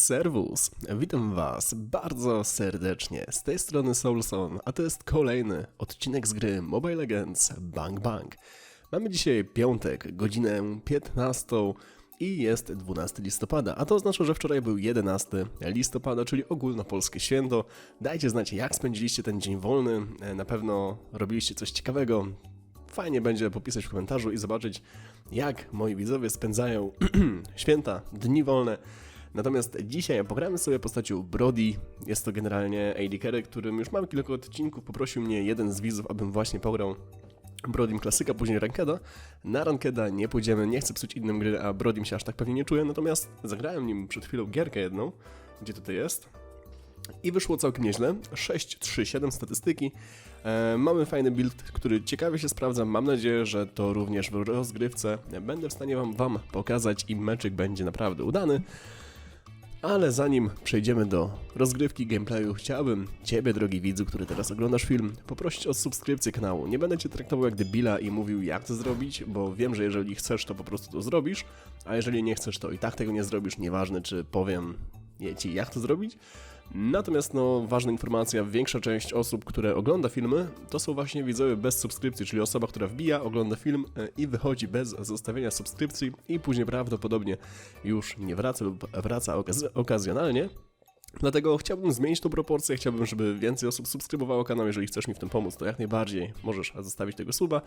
Serwus, witam Was bardzo serdecznie. Z tej strony Soulson, a to jest kolejny odcinek z gry Mobile Legends Bang Bang. Mamy dzisiaj piątek, godzinę 15 i jest 12 listopada, a to oznacza, że wczoraj był 11 listopada, czyli ogólnopolskie święto. Dajcie znać, jak spędziliście ten dzień wolny. E, Na pewno robiliście coś ciekawego. Fajnie będzie popisać w komentarzu i zobaczyć, jak moi widzowie spędzają święta, dni wolne. Natomiast dzisiaj pogramy sobie postacią Brody. Jest to generalnie AD Carry, którym już mam kilka odcinków. Poprosił mnie jeden z widzów, abym właśnie pograł Brodim klasyka, później Rankeda. Na Rankeda nie pójdziemy, nie chcę psuć innym gry, a Brodim się aż tak pewnie nie czuje, natomiast zagrałem nim przed chwilą gierkę jedną. Gdzie tutaj jest? I wyszło całkiem nieźle. 6-3-7 statystyki. E, mamy fajny build, który ciekawie się sprawdza. Mam nadzieję, że to również w rozgrywce będę w stanie wam, wam pokazać i meczyk będzie naprawdę udany. Ale zanim przejdziemy do rozgrywki gameplayu, chciałbym Ciebie, drogi widzu, który teraz oglądasz film, poprosić o subskrypcję kanału. Nie będę Cię traktował jak debila i mówił jak to zrobić, bo wiem, że jeżeli chcesz, to po prostu to zrobisz, a jeżeli nie chcesz, to i tak tego nie zrobisz, nieważne czy powiem Ci jak to zrobić. Natomiast no, ważna informacja, większa część osób, które ogląda filmy, to są właśnie widzowie bez subskrypcji, czyli osoba, która wbija, ogląda film e, i wychodzi bez zostawienia subskrypcji i później prawdopodobnie już nie wraca lub wraca okaz okazjonalnie. Dlatego chciałbym zmienić tą proporcję, chciałbym, żeby więcej osób subskrybowało kanał. Jeżeli chcesz mi w tym pomóc, to jak najbardziej możesz zostawić tego suba.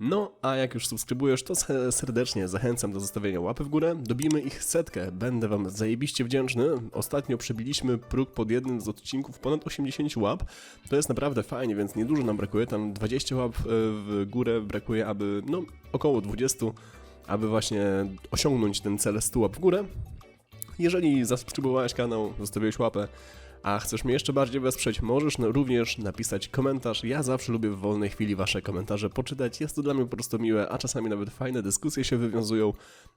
No, a jak już subskrybujesz, to se- serdecznie zachęcam do zostawienia łapy w górę. Dobijmy ich setkę, będę wam zajebiście wdzięczny. Ostatnio przebiliśmy próg pod jednym z odcinków ponad 80 łap. To jest naprawdę fajnie, więc niedużo nam brakuje. Tam 20 łap e, w górę brakuje, aby, no, około 20, aby właśnie osiągnąć ten cel 100 łap w górę. Jeżeli zasubskrybowałeś kanał, zostawiłeś łapę, a chcesz mnie jeszcze bardziej wesprzeć, możesz również napisać komentarz. Ja zawsze lubię w wolnej chwili wasze komentarze poczytać. Jest to dla mnie po prostu miłe, a czasami nawet fajne dyskusje się wywiązują.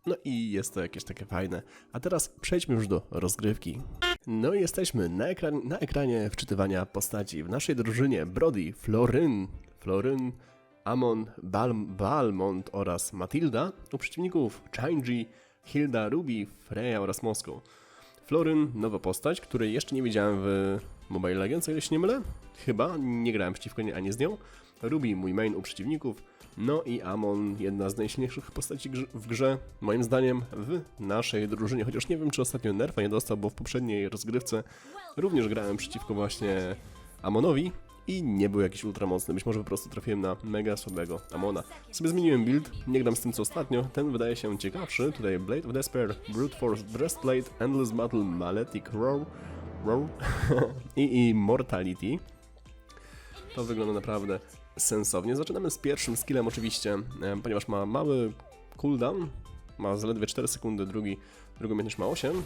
No i jest to jakieś takie fajne. A teraz przejdźmy już do rozgrywki. No i jesteśmy na, ekran na ekranie wczytywania postaci. W naszej drużynie Brody, Floryn, Floryn, Amon, Bal Balmont oraz Matilda. U przeciwników Changi, Hilda, Ruby, Freya oraz Moskow. Floryn, nowa postać, której jeszcze nie widziałem w Mobile Legends, o ile się nie mylę. Chyba, nie grałem przeciwko niej ani z nią. Ruby, mój main u przeciwników. No i Amon, jedna z najsilniejszych postaci w grze, moim zdaniem, w naszej drużynie. Chociaż nie wiem, czy ostatnio nerfa nie dostał, bo w poprzedniej rozgrywce również grałem przeciwko właśnie Amonowi i nie był jakiś ultramocny. Być może po prostu trafiłem na mega słabego Amona. Sobie zmieniłem build, nie gram z tym co ostatnio. Ten wydaje się ciekawszy. Tutaj Blade of Despair, Brute Force Breastplate, Endless Battle, Maletic Roar, Roar i Immortality. To wygląda naprawdę sensownie. Zaczynamy z pierwszym skillem oczywiście, ponieważ ma mały cooldown. Ma zaledwie 4 sekundy, drugi, drugi umiejętność ma 8.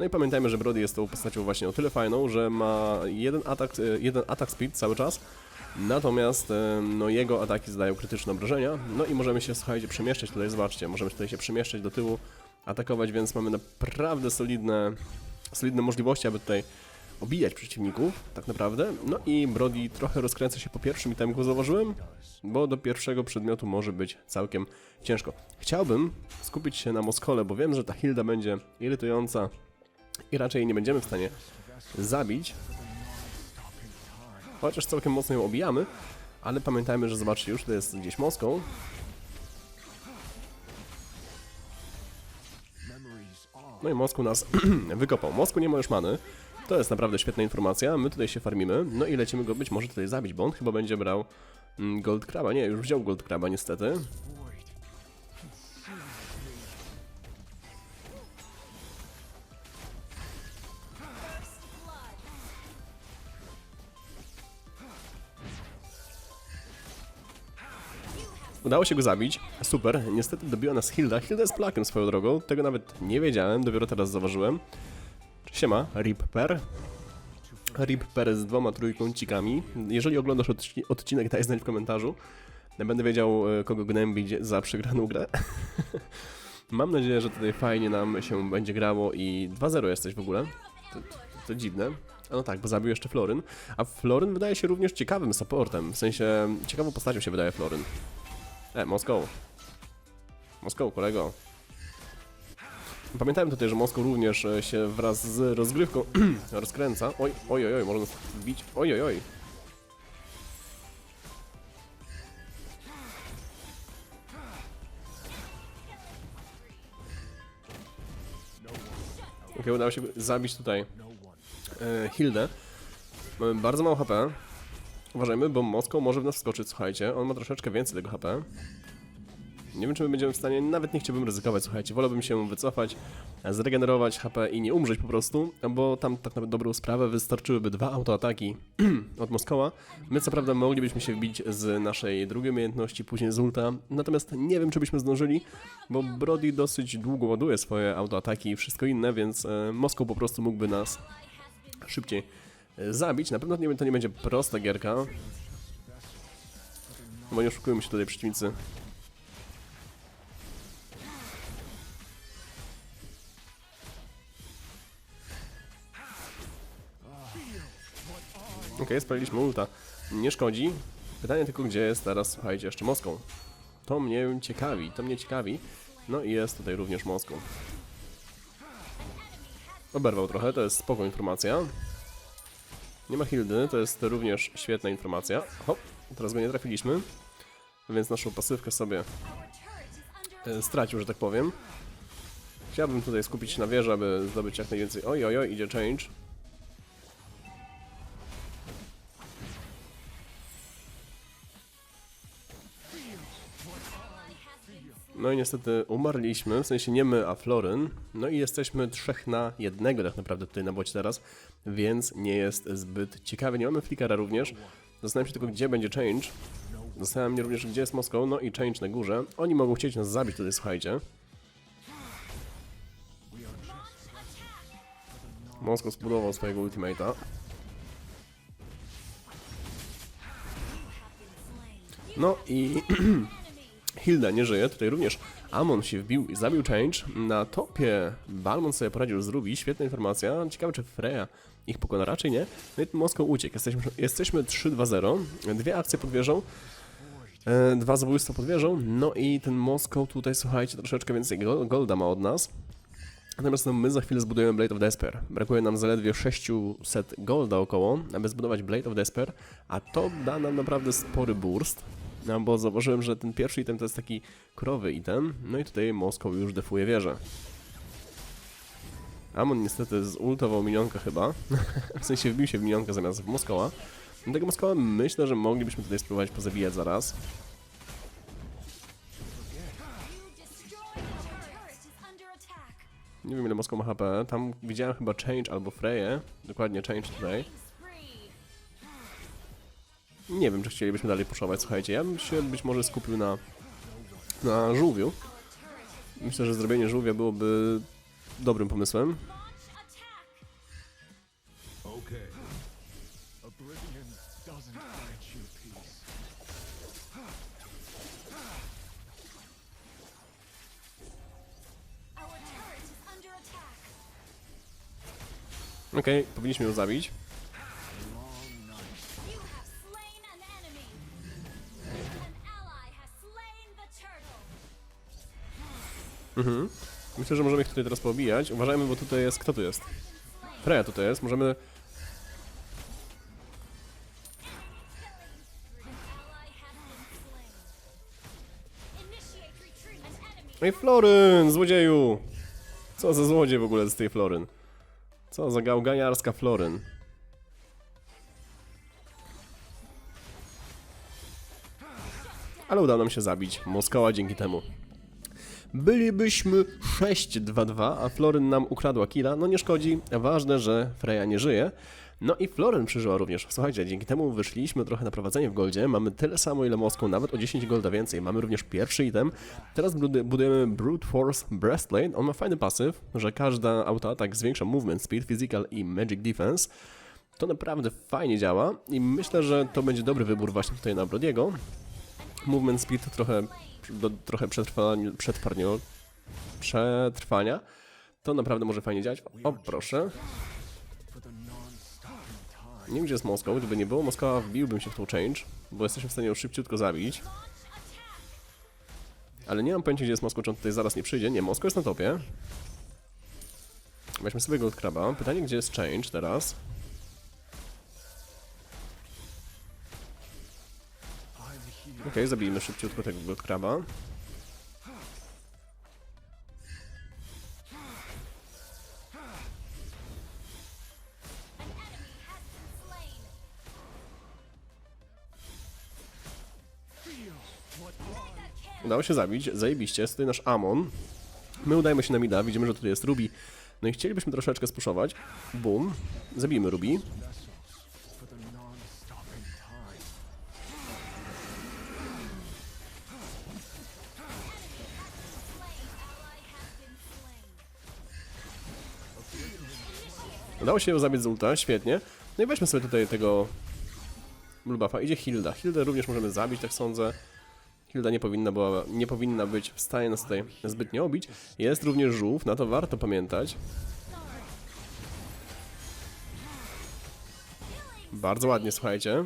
No i pamiętajmy, że Brody jest tą postacią właśnie o tyle fajną, że ma jeden atak, e, jeden atak speed cały czas, natomiast e, no, jego ataki zadają krytyczne obrażenia, no i możemy się, słuchajcie, przemieszczać tutaj, zobaczcie, możemy tutaj się przemieszczać do tyłu, atakować, więc mamy naprawdę solidne, solidne możliwości, aby tutaj obijać przeciwników, tak naprawdę. No i Brody trochę rozkręca się po pierwszym itemku, zauważyłem, bo do pierwszego przedmiotu może być całkiem ciężko. Chciałbym skupić się na Moskole, bo wiem, że ta Hilda będzie irytująca i raczej nie będziemy w stanie zabić. Chociaż całkiem mocno ją obijamy, ale pamiętajmy, że zobaczcie, już to jest gdzieś Moską. No i Mosku nas wykopał. Mosku nie ma już many. To jest naprawdę świetna informacja. My tutaj się farmimy. No i lecimy go być może tutaj zabić, bo on chyba będzie brał mm, Gold Kraba. Nie, już wziął Gold Kraba niestety. Udało się go zabić. Super. Niestety dobiła nas Hilda. Hilda jest plakiem swoją drogą. Tego nawet nie wiedziałem, dopiero teraz zauważyłem. Siema, Rip Per. Rip Per z dwoma trójkącikami. Jeżeli oglądasz odci- odcinek, daj znać w komentarzu. Będę wiedział, e, kogo gnębić za przegraną grę. Mam nadzieję, że tutaj fajnie nam się będzie grało i 2-0 jesteś w ogóle. To, to, to dziwne. A no tak, bo zabił jeszcze Floryn. A Floryn wydaje się również ciekawym supportem. W sensie, ciekawą postacią się wydaje Floryn. E, Moskow. Moskał, kolego. Pamiętajmy tutaj, że Moskał również e, się wraz z rozgrywką rozkręca. Oj, oj, oj, oj, można wbić. Oj, oj, oj. Okej, udało się zabić tutaj e, Hildę. Mamy bardzo mało HP. Uważajmy, bo Moskał może w nas wskoczyć, słuchajcie. On ma troszeczkę więcej tego HP. Nie wiem, czy my będziemy w stanie, nawet nie chciałbym ryzykować, słuchajcie. Wolałbym się wycofać, zregenerować HP i nie umrzeć po prostu, bo tam tak na dobrą sprawę wystarczyłyby dwa autoataki od Moskoła. My co prawda moglibyśmy się wbić z naszej drugiej umiejętności, później z ulta, natomiast nie wiem, czy byśmy zdążyli, bo Brody dosyć długo ładuje swoje autoataki i wszystko inne, więc e, Moskał po prostu mógłby nas szybciej zabić. Na pewno to nie będzie prosta gierka, bo nie oszukujmy się tutaj przeciwnicy. Okej, spaliliśmy ulta. Nie szkodzi. Pytanie tylko, gdzie jest teraz, słuchajcie, jeszcze Moską. To mnie ciekawi, to mnie ciekawi. No i jest tutaj również Moską. Oberwał trochę, to jest spoko informacja. Nie ma Hildy, to jest również świetna informacja. Hop, teraz go nie trafiliśmy. Więc naszą pasywkę sobie e, stracił, że tak powiem. Chciałbym tutaj skupić się na wieży, aby zdobyć jak najwięcej. Oj, oj, oj, idzie change. No i niestety umarliśmy, w sensie nie my, a Floryn. No i jesteśmy trzech na jednego tak naprawdę tutaj na bocie teraz, więc nie jest zbyt ciekawe. Nie mamy flickera również. Zastanawiam się tylko, gdzie będzie change. Zastanawiam się również, gdzie jest Moskwa, no i change na górze. Oni mogą chcieć nas zabić tutaj, słuchajcie. Moskwa zbudował swojego ultimate'a. No i Hilda nie żyje, tutaj również Amon się wbił i zabił Change. Na topie Balmon sobie poradził z Ruby, świetna informacja. Ciekawe czy Freya ich pokona, raczej nie. No i Moskwa uciekł, jesteśmy, jesteśmy 3-2-0, dwie akcje pod wieżą. E, dwa zabójstwa pod wieżą, no i ten Moskał tutaj, słuchajcie, troszeczkę więcej go- golda ma od nas. Natomiast no, my za chwilę zbudujemy Blade of Despair. Brakuje nam zaledwie 600 golda około, aby zbudować Blade of Despair, a to da nam naprawdę spory burst. No bo zauważyłem, że ten pierwszy item to jest taki krowy item, no i tutaj Moskał już defuje wieżę. Amon niestety zultował minionkę chyba, w sensie wbił się w minionkę zamiast w Moskała. Dlatego Moskała myślę, że moglibyśmy tutaj spróbować pozabijać zaraz. Nie wiem ile Moskwa ma HP, tam widziałem chyba Change albo Freję, dokładnie Change tutaj. Nie wiem, czy chcielibyśmy dalej puszować, słuchajcie, ja bym się być może skupił na, na żółwiu. Myślę, że zrobienie żółwia byłoby dobrym pomysłem. Attack. Okay. Okej, powinniśmy ją zabić. Mhm. Myślę, że możemy ich tutaj teraz poobijać. Uważajmy, bo tutaj jest... Kto tu jest? Freya tutaj jest, możemy... Ej, Floryn, złodzieju! Co za złodziej w ogóle z tej Floryn? Co za gałganiarska Floryn? Ale udało nam się zabić Moskała dzięki temu. Bylibyśmy 6-2-2, a Floryn nam ukradła killa. No nie szkodzi, ważne, że Freya nie żyje. No i Floryn przeżyła również. Słuchajcie, dzięki temu wyszliśmy trochę na prowadzenie w goldzie. Mamy tyle samo ile Moską, nawet o 10 golda więcej. Mamy również pierwszy item. Teraz budujemy Brute Force Breastplate. On ma fajny pasyw, że każda autoatak zwiększa movement speed, physical i magic defense. To naprawdę fajnie działa i myślę, że to będzie dobry wybór właśnie tutaj na Brodiego. Movement speed trochę, do, trochę przetrwania, przetrwania, przetrwania. To naprawdę może fajnie działać. O, proszę. Nie wiem, gdzie jest Moskwa. Gdyby nie było Moskwa, wbiłbym się w tą change, bo jesteśmy w stanie ją szybciutko zabić. Ale nie mam pojęcia, gdzie jest Moskwa, czy on tutaj zaraz nie przyjdzie. Nie, Moskwa jest na topie. Weźmy sobie Gold Kraba. Pytanie, gdzie jest Change teraz? Been slain. Feel what Mega kill. Udało się zabić, zajebiście, jest tutaj nasz Amon. My udajemy się na mida, widzimy, że tutaj jest Ruby. No i chcielibyśmy troszeczkę spuszować. Boom. Zabijmy Ruby. Udało się ją zabić z ulta, świetnie. No i weźmy sobie tutaj tego Blue buffa. Idzie Hilda. Hildę również możemy zabić, tak sądzę. Hilda nie powinna, była, nie powinna być w stanie nas tutaj zbytnio obić. Jest również żółw, na to warto pamiętać. Bardzo ładnie, słuchajcie.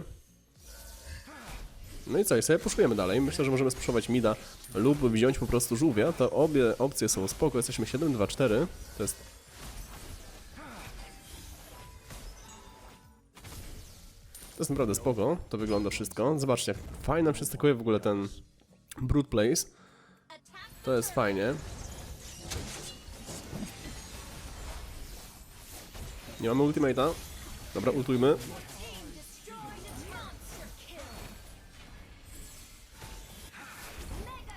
No i co, i sobie puszujemy dalej. Myślę, że możemy spuszować mida lub wziąć po prostu żółwia. To obie opcje są spoko. Jesteśmy 7-2-4. To jest jest naprawdę spoko, to wygląda wszystko. Zobaczcie, jak fajnie nam w ogóle ten Brute Place. To jest fajnie. Nie mamy ultimate'a. Dobra, ultujmy.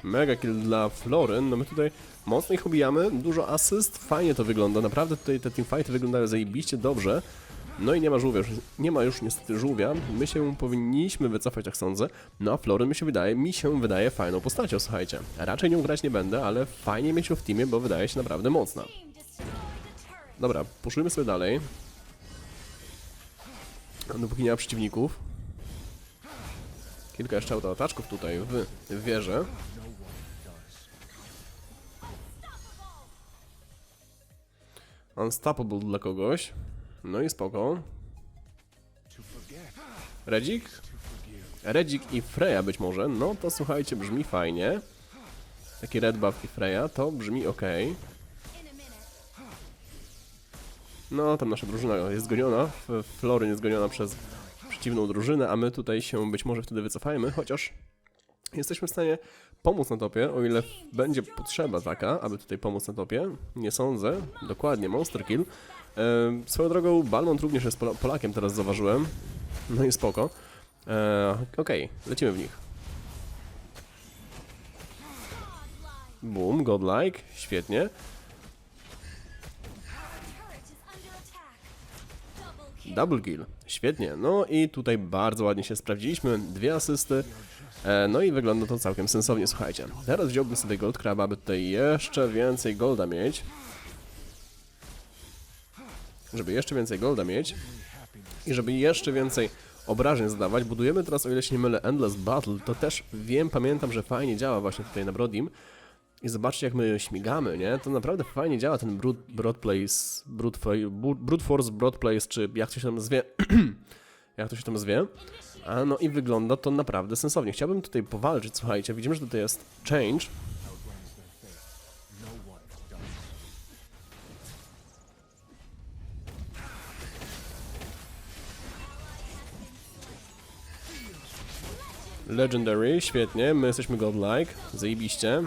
Mega kill dla Floryn. No my tutaj mocno ich ubijamy, dużo asyst, fajnie to wygląda. Naprawdę tutaj te teamfighty wyglądają zajebiście dobrze. No i nie ma żółwia, nie ma już niestety żółwia. My się powinniśmy wycofać, tak sądzę. No a Floryn mi się wydaje, mi się wydaje fajną postacią, słuchajcie. Raczej nią grać nie będę, ale fajnie mieć ją w teamie, bo wydaje się naprawdę mocna. Dobra, puszujmy sobie dalej. Dopóki nie ma przeciwników. Kilka jeszcze autoataczków tutaj w, w wieży. Unstoppable dla kogoś. No i spoko. Redzik? Redzik i Freya być może. No to słuchajcie, brzmi fajnie. Taki red buff i Freya, to brzmi ok. No, tam nasza drużyna jest zgoniona. Flory jest przez przeciwną drużynę, a my tutaj się być może wtedy wycofajmy, chociaż jesteśmy w stanie pomóc na topie, o ile będzie potrzeba taka, aby tutaj pomóc na topie. Nie sądzę. Dokładnie, Monster Kill. E, swoją drogą, Balmont również jest Pola- Polakiem, teraz zauważyłem. No i spoko. E, Okej, lecimy w nich. Boom, godlike, świetnie. Double kill. Świetnie. No i tutaj bardzo ładnie się sprawdziliśmy. Dwie asysty. E, no i wygląda to całkiem sensownie, słuchajcie. Teraz wziąłbym sobie Gold Crab, aby tutaj jeszcze więcej golda mieć. Żeby jeszcze więcej golda mieć. I żeby jeszcze więcej obrażeń zadawać. Budujemy teraz, o ile się nie mylę, Endless Battle. To też wiem, pamiętam, że fajnie działa właśnie tutaj na Brodim. I zobaczcie, jak my śmigamy, nie? To naprawdę fajnie działa ten Brood, broad Place, Bu- Brute Force Broad Place, czy jak to się tam zwie. jak to się tam zwie. A no i wygląda to naprawdę sensownie. Chciałbym tutaj powalczyć, słuchajcie. Widzimy, że tutaj jest Change. Legendary, świetnie. My jesteśmy godlike. Zajebiście.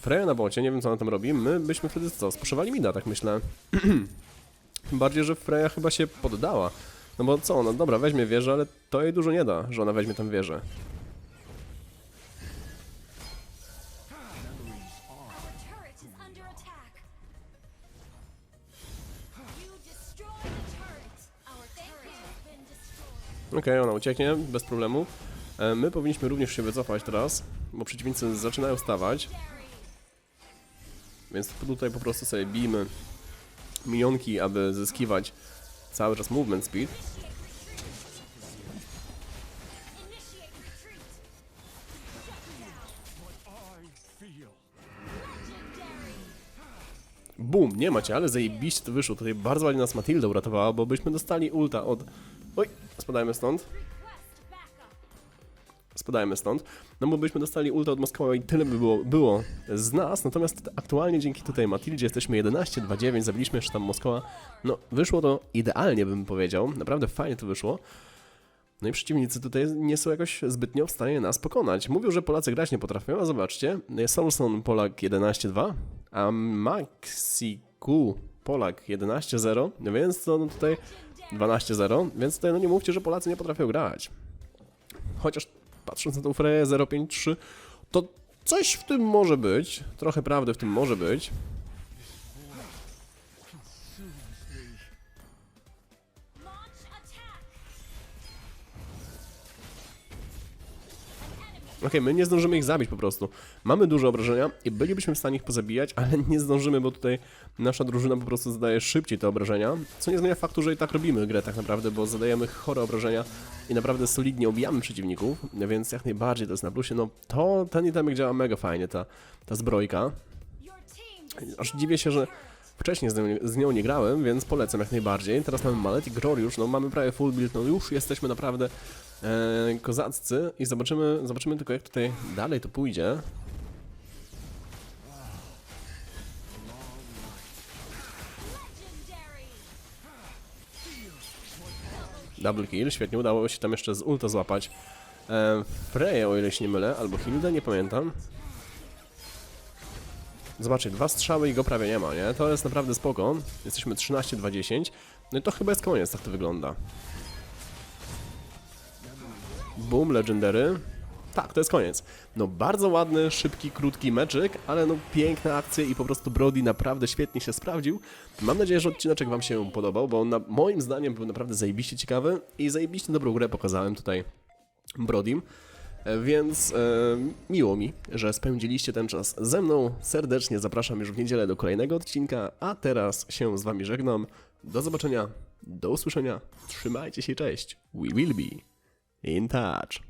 Freya na bocie, nie wiem co ona tam robi. My byśmy wtedy co? Spuszowali mida, tak myślę. Bardziej, że Freya chyba się poddała. No bo co, no dobra, weźmie wieżę, ale to jej dużo nie da, że ona weźmie tam wieżę. Okej, ona ucieknie, bez problemu. E, My powinniśmy również się wycofać teraz, bo przeciwnicy zaczynają stawać. Więc tutaj po prostu sobie bijmy minionki, aby zyskiwać cały czas movement speed. Bum, nie macie, ale zajebiście to wyszło. Tutaj bardzo ładnie nas Matilda uratowała, bo byśmy dostali ulta od... Oj, spadajmy stąd. Spadajmy stąd, no bo byśmy dostali ulta od Moskwy i tyle by było, było z nas, natomiast aktualnie dzięki tutaj Matildzie jesteśmy 11-2-9, zabiliśmy jeszcze tam Moskwa, no wyszło to idealnie bym powiedział, naprawdę fajnie to wyszło. No i przeciwnicy tutaj nie są jakoś zbytnio w stanie nas pokonać. Mówią, że Polacy grać nie potrafią, a zobaczcie, Solson Polak 11-2, a Maxiku Polak 11-0, więc to no tutaj 12-0, więc tutaj no nie mówcie, że Polacy nie potrafią grać. Chociaż patrząc na tą Freję 053, to coś w tym może być, trochę prawdy w tym może być. Okej, my nie zdążymy ich zabić po prostu. Mamy duże obrażenia i bylibyśmy w stanie ich pozabijać, ale nie zdążymy, bo tutaj nasza drużyna po prostu zadaje szybciej te obrażenia, co nie zmienia faktu, że i tak robimy grę tak naprawdę, bo zadajemy chore obrażenia i naprawdę solidnie obijamy przeciwników, więc jak najbardziej to jest na plusie. No to ten itemek działa mega fajnie, ta, ta zbrojka. Aż dziwię się, że wcześniej z nią, z nią nie grałem, więc polecam jak najbardziej. Teraz mamy Malet i Gloriusz, no mamy prawie full build, no już jesteśmy naprawdę e, kozaccy i zobaczymy, zobaczymy tylko jak tutaj dalej to pójdzie. Double kill, świetnie, udało się tam jeszcze z ulta złapać e, o ile się nie mylę, albo Hildę, nie pamiętam. Zobaczcie, dwa strzały i go prawie nie ma, nie? To jest naprawdę spoko. Jesteśmy 13-2-10. No i to chyba jest koniec, tak to wygląda. Boom, Legendary. Tak, to jest koniec. No bardzo ładny, szybki, krótki meczyk, ale no piękne akcje i po prostu Brody naprawdę świetnie się sprawdził. Mam nadzieję, że odcineczek Wam się podobał, bo on na, moim zdaniem był naprawdę zajebiście ciekawy i zajebiście dobrą grę pokazałem tutaj Brodim. E, Więc e, miło mi, że spędziliście ten czas ze mną. Serdecznie zapraszam już w niedzielę do kolejnego odcinka, a teraz się z Wami żegnam. Do zobaczenia, do usłyszenia. Trzymajcie się, cześć. We will be in touch.